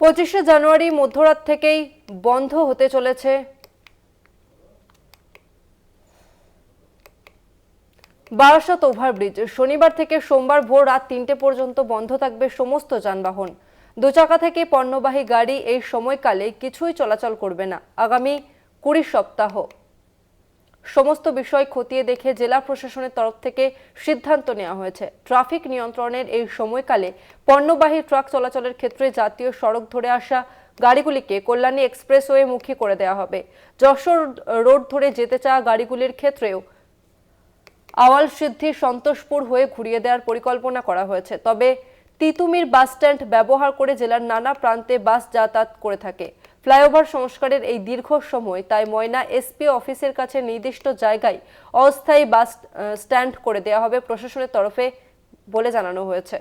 পঁচিশে জানুয়ারি মধ্যরাত থেকেই বন্ধ হতে চলেছে। বারাসাত ওভারব্রিজ, শনিবার থেকে সোমবার ভোর রাত তিনটে পর্যন্ত বন্ধ থাকবে সমস্ত যানবাহন। দুচাকা থেকে পণ্যবাহী গাড়ি এই সময়কালে কিছুই চলাচল করবে না। আগামী কুড়ি সপ্তাহ। সমস্ত বিষয় খতিয়ে দেখে জেলা প্রশাসনের তরফ থেকে সিদ্ধান্ত নেওয়া হয়েছে। ট্রাফিক নিয়ন্ত্রণের এই সময়কালে পণ্যবাহী ট্রাক চলাচলের ক্ষেত্রে জাতীয় সড়ক ধরে আসা গাড়িগুলিকে কল্যাণী এক্সপ্রেসওয়ে মুখী করে দেওয়া হবে। যশোর রোড ধরে যেতে চাওয়া গাড়িগুলির ক্ষেত্রেও আওয়াল সিদ্ধি সন্তোষপুর হয়ে ঘুরিয়ে দেওয়ার পরিকল্পনা করা হয়েছে। তবে তিতুমির বাস স্ট্যান্ড ব্যবহার করে জেলার নানা প্রান্তে বাস যাতায়াত করে থাকে। ফ্লাইওভার সংস্কারের এই দীর্ঘ সময়, তাই ময়না এসপি অফিসের কাছে নির্দিষ্ট জায়গায় অস্থায়ী বাস স্ট্যান্ড করে দেওয়া হবে প্রশাসনের তরফে বলে জানানো হয়েছে।